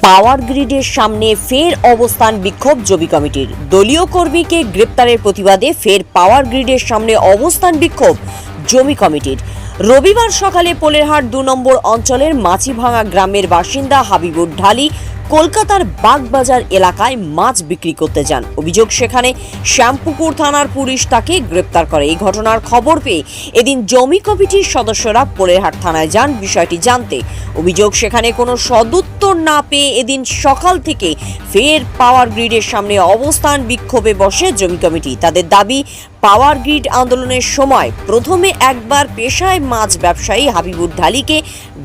পাওয়ার গ্রিডের সামনে ফের অবস্থান বিক্ষোভ জবি কমিটির। দলীয় কর্মীকে গ্রেপ্তারের প্রতিবাদে ফের পাওয়ার গ্রিডের সামনে অবস্থান বিক্ষোভ জমি কমিটির। রবিবার সকালে পোলেরহাট দু নম্বর অঞ্চলের মাছিভাঙা গ্রামের বাসিন্দা হাবিবুর ঢালি কলকাতার বাগবাজার এলাকায় মাছ বিক্রি করতে যান। অভিযোগ সেখানে শ্যামপুকুর থানার পুলিশ তাকে গ্রেপ্তার করে। এই ঘটনার খবর পেয়ে এদিন জমি কমিটির সদস্যরা পোলেরহাট থানায় যান বিষয়টি জানতে। অভিযোগ সেখানে কোনো সদুত্তর না পেয়ে এদিন সকাল থেকে ফের পাওয়ার গ্রিডের সামনে অবস্থান বিক্ষোভে বসে জমি কমিটি। তাদের দাবি, পাওয়ার গ্রিড আন্দোলনের সময় প্রথমে একবার পেশায় মাছ ব্যবসায়ী হাবিবুর ঢালিকে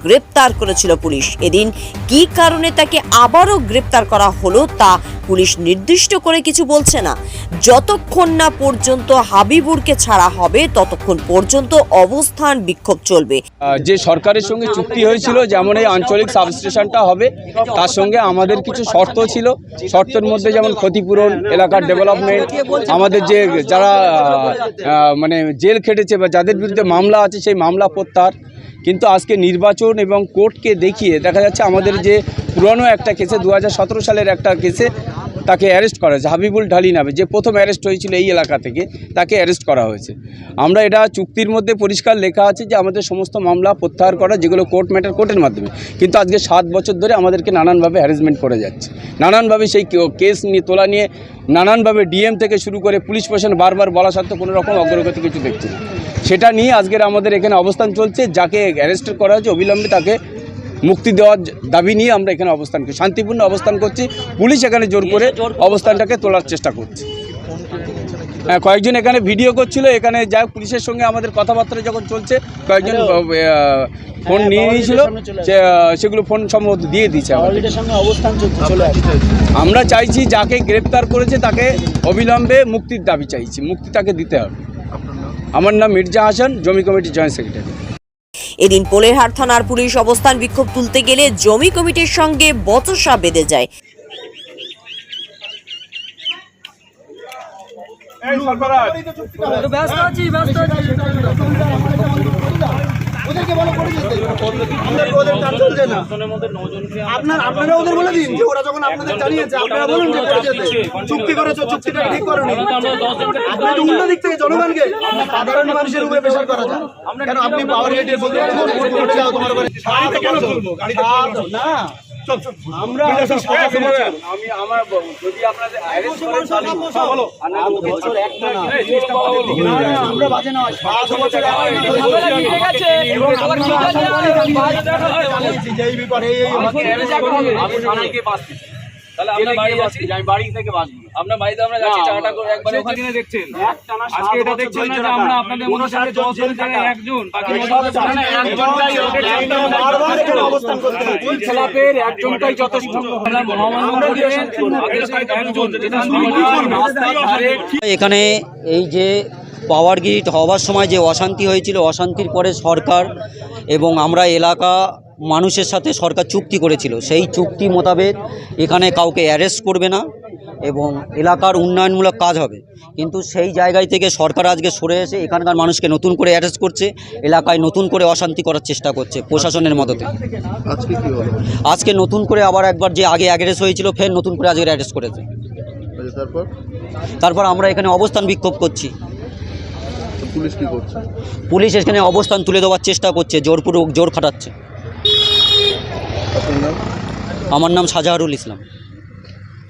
গ্রেপ্তার করেছিল পুলিশ। এদিন কী কারণে তাকে আবারও গ্রেপ্তার করা হলো তা পুলিশ নির্দিষ্ট করে কিছু বলছে না। যতক্ষণ না পর্যন্ত হাবিবুরকে ছাড়া হবে, ততক্ষণ পর্যন্ত অবস্থান বিক্ষোভ চলবে। যে সরকারের সঙ্গে চুক্তি হয়েছিল, যেমন এই আঞ্চলিক সাবস্টেশনটা হবে, তার সঙ্গে আমাদের কিছু শর্ত ছিল। শর্তের মধ্যে যেমন ক্ষতিপূরণ, এলাকার ডেভেলপমেন্ট আমাদের যে, যারা মানে জেল খেটেছে বা যাদের বিরুদ্ধে মামলা আছে, সেই মামলা প্রত্যাহার। কিন্তু আজকে নির্বাচন এবং কোর্টকে দেখিয়ে দেখা যাচ্ছে আমাদের যে পুরনো একটা কেসে দু হাজার সতেরো সালের একটা কেসে তাকে অ্যারেস্ট করা হয়েছে। হাবিবুল ঢালি নামে যে প্রথম অ্যারেস্ট হয়েছিল এই এলাকা থেকে, তাকে অ্যারেস্ট করা হয়েছে। আমরা এটা চুক্তির মধ্যে পরিষ্কার লেখা আছে যে আমাদের সমস্ত মামলা প্রত্যাহার করা, যেগুলো কোর্ট ম্যাটার কোর্টের মাধ্যমে। কিন্তু আজকে সাত বছর ধরে আমাদেরকে নানানভাবে হ্যারাসমেন্ট করে যাচ্ছে। নানানভাবে সেই কেস নিয়ে, তোলা নিয়ে, নানানভাবে ডিএম থেকে শুরু করে পুলিশ প্রশাসন বারবার বলা সত্ত্বেও কোনো রকম অগ্রগতি কিছু দেখছি সেটা নিয়ে আজকের আমাদের এখানে অবস্থান চলছে, যাকে অ্যারেস্ট করা হয়েছে, অবিলম্বে তাকে মুক্তি দেওয়ার দাবি নিয়ে আমরা এখানে অবস্থান করি। শান্তিপূর্ণ অবস্থান করছি। পুলিশ এখানে জোর করে অবস্থানটাকে তোলার চেষ্টা করছে। হ্যাঁ কয়েকজন এখানে ভিডিও করছিল। এখানে যাই হোক পুলিশের সঙ্গে আমাদের কথাবার্তা যখন চলছে কয়েকজন ফোন নিয়ে নিয়েছিল। সেগুলো ফোন সম্ভবত দিয়ে দিয়েছে আমরা চাইছি যাকে গ্রেপ্তার করেছে তাকে অবিলম্বে মুক্তির দাবি চাইছি। মুক্তি তাকে দিতে হবে। আমার নাম মির্জা হাসান জমি কমিটির জয়েন্ট সেক্রেটারি। এদিন পোলেরহাট থানার পুলিশ অবস্থান বিক্ষোভ তুলতে গেলে জমি কমিটির সঙ্গে বচসা বেঁধে যায়। ওদেরকে বলো করে দিতে আমাদের ওদের কাজ চলছে না। আপনার আপনারা ওদের বলে দিন যে ওরা যখন আপনাদের জানিয়েছে আপনারা বলুন যে করে যেতে চুক্তি করেছ চুক্তিটা ঠিক করো আপনি তো উল্টো দিক থেকে জনগণকে সাধারণ মানুষের উপরে প্রেশার করা যায় কেন আপনি পাওয়ার গেটের বলতে তোমার গাড়িতে কেন না। আমরা আমি আমার যদি আপনাদের বলো। বছর একটা না না, না, আমরা বাজে না। সাত বছর এবং যেই ব্যাপারে এই এই আমি থানায় গিয়ে বাস তাহলে আপনার বাড়ি আমি বাড়ি থেকে বাস বাড়িতে আমরা যাচ্ছি চাটা করে একবার ওখানে দেখছেন। আজকে এটা দেখছেন না যে আমরা আপনাদের দশ জন একজন বাকি একজনটাই যথেষ্ট। এখানে এই যে পাওয়ার গ্রিড হওয়ার সময় যে অশান্তি হয়েছিল অশান্তির পরে সরকার এবং আমরা এলাকা মানুষের সাথে সরকার চুক্তি করেছিল। সেই চুক্তি মোতাবেক এখানে কাউকে অ্যারেস্ট করবে না এবং এলাকার উন্নয়নমূলক কাজ হবে। কিন্তু সেই জায়গায় থেকে সরকার আজকে সরে এসে এখানকার মানুষকে নতুন করে অ্যারেস্ট করছে এলাকায় নতুন করে অশান্তি করার চেষ্টা করছে প্রশাসনের মদতে। আজকে কি হলো? আজকে নতুন করে আবার একবার যে আগে অ্যারেস্ট হয়েছিল ফের নতুন করে আজকে অ্যারেস্ট করেছে। আচ্ছা, তারপর? তারপর আমরা এখানে অবস্থান বিক্ষোভ করছি। পুলিশ কি করছে? পুলিশ এখানে অবস্থান তুলে দেওয়ার চেষ্টা করছে জোরপূর্বক জোর খাটাচ্ছে। আপনার নাম? আমার নাম সাজাহারুল ইসলাম।